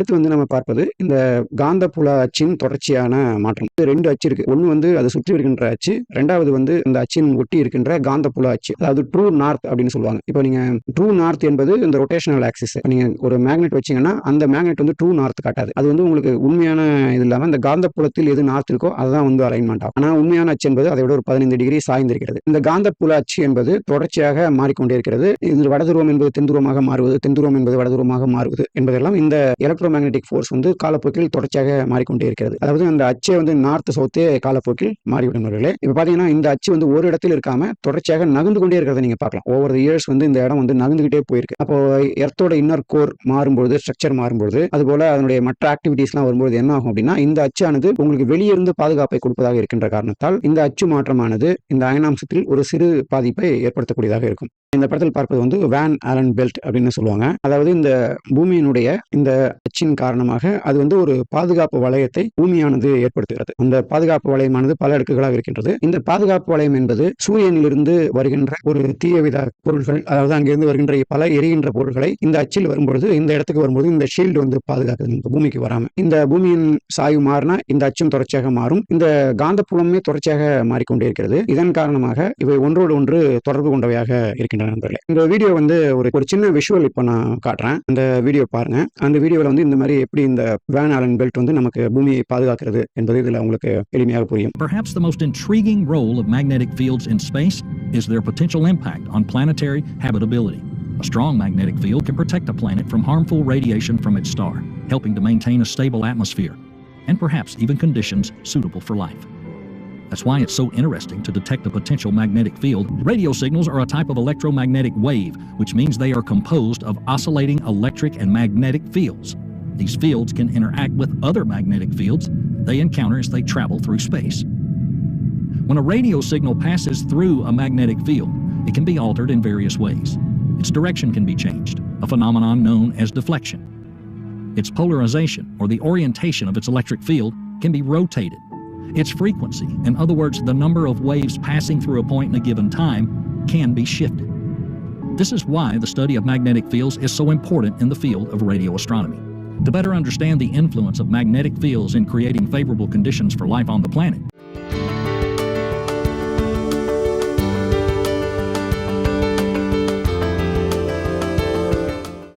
அடுத்து வந்து நம்ம பார்ப்பது இந்த காந்தப்புல அச்சின் தொடர்ச்சியான மாற்றம். இது ரெண்டு அச்சு இருக்கு. ஒன்று வந்து அதை சுற்றி இருக்கின்ற அச்சு ரெண்டாவது வந்து இந்த அச்சின் ஒட்டி இருக்கின்ற காந்தப்புல அச்சு அதாவது ட்ரூ நார்த் அப்படின்னு சொல்லுவாங்க. இப்போ நீங்க ட்ரூ நார்த் என்பது இந்த ரொட்டேஷனல் ஆக்சிஸ் நீங்க ஒரு மேக்னெட் வச்சீங்கன்னா அந்த மேக்னெட் வந்து ட்ரூ நார்த் காட்டாது. அது வந்து உங்களுக்கு உண்மையான இது இல்லாமல் இந்த காந்தப்புலத்தில் எது நார்த் இருக்கோ அதுதான் வந்து அலைன்மெண்ட் ஆகும். ஆனால் உண்மையான அச்சு என்பது அதை விட ஒரு பதினைந்து டிகிரி சாய்ந்திருக்கிறது. இந்த காந்தப்புல அச்சு என்பது தொடர்ச்சியாக மாறிக்கொண்டே இருக்கிறது. இது வடதுருவம் என்பது தென்துருவமாக மாறுவது தென்துருவம் என்பது வடதுருவமாக மாறுவது என்பதெல்லாம் இந்த எலக்ட்ரோ மேக்னெட்டிக் ஃபோர்ஸ் வந்து காலப்போக்கில் தொடர்ச்சியாக மாறிக்கொண்டே இருக்கிறது. அதாவது அந்த அச்சே வந்து நார்த் சவுத்தே காலப்போக்கில் மாறிவிடும் நண்பர்களே. இப்போ பார்த்தீங்கன்னா இந்த அச்சு வந்து ஒரு இடத்தில் இருக்காம தொடர்ச்சியாக நகர்ந்து கொண்டே இருக்கிறத நீங்க பார்க்கலாம். ஒவ்வொரு இயர்ஸ் வந்து இந்த இடம் வந்து நகர்ந்துகிட்டே போயிருக்கு. அப்போ எர்த்தோட இன்னர் கோர் மாறும்பொழுது ஸ்ட்ரக்சர் மாறும்பொழுது அதுபோல அதனுடைய மற்ற ஆக்டிவிட்டீஸ்லாம் வரும்போது என்ன ஆகும் அப்படின்னா இந்த அச்சானது உங்களுக்கு வெளியிருந்து பாதுகாப்பை கொடுப்பதாக இருக்கின்ற காரணத்தால் இந்த அச்சு மாற்றமானது இந்த அயனாம்சத்தில் ஒரு சிறு பாதிப்பை ஏற்படுத்தக்கூடியதாக இருக்கும். இந்த படத்தில் பார்ப்பது வந்து வேன் ஆலன் பெல்ட் அப்படின்னு சொல்லுவாங்க. அதாவது இந்த பூமியினுடைய இந்த அச்சு அச்சின் காரணமாக அது வந்து ஒரு பாதுகாப்பு வளையத்தை பூமியானது ஏற்படுத்துகிறது. அந்த பாதுகாப்பு வளையமானது பல அடுக்குகளாக இருக்கின்றது. இந்த பாதுகாப்பு வளையம் என்பது சூரியனிலிருந்து வருகின்ற ஒரு தீயவித பொருள்கள் அதாவது அங்கிருந்து வருகின்ற பல எரிகின்ற பொருள்களை இந்த அச்சில் வரும்பொழுது இந்த இடத்துக்கு வரும்போது இந்த ஷீல்டு வந்து பாதுகாக்குது இந்த பூமிக்கு வராம. இந்த பூமியின் சாய்வு மாறினா இந்த அச்சும் தொடர்ச்சியாக மாறும். இந்த காந்தப்புலமே தொடர்ச்சியாக மாறிக்கொண்டே இருக்கிறது. இதன் காரணமாக இவை ஒன்றோடு ஒன்று தொடர்பு கொண்டவையாக இருக்கின்றன நண்பர்களே. இந்த வீடியோ வந்து ஒரு ஒரு சின்ன விஷுவல் இப்போ நான் காட்டுறேன். அந்த வீடியோ பாருங்க. அந்த வீடியோவில் வந்து இந்த மாதிரி எப்படி இந்த வேன் ஆலன் பெல்ட் வந்து நமக்கு பூமியை பாதுகாக்கிறது என்பது இதில் உங்களுக்கு எளிமையாக புரியும் Perhaps the most intriguing role of magnetic fields in space is their potential impact on planetary habitability. A strong magnetic field can protect a planet from harmful radiation from its star, helping to maintain a stable atmosphere and perhaps even conditions suitable for life. That's why it's so interesting to detect a potential magnetic field. Radio signals are a type of electromagnetic wave, which means they are composed of oscillating electric and magnetic fields. These fields can interact with other magnetic fields they encounter as they travel through space. When a radio signal passes through a magnetic field, it can be altered in various ways. Its direction can be changed, a phenomenon known as deflection. Its polarization, or the orientation of its electric field, can be rotated. Its frequency, in other words, the number of waves passing through a point in a given time, can be shifted. This is why the study of magnetic fields is so important in the field of radio astronomy. To better understand the influence of magnetic fields in creating favorable conditions for life on the planet,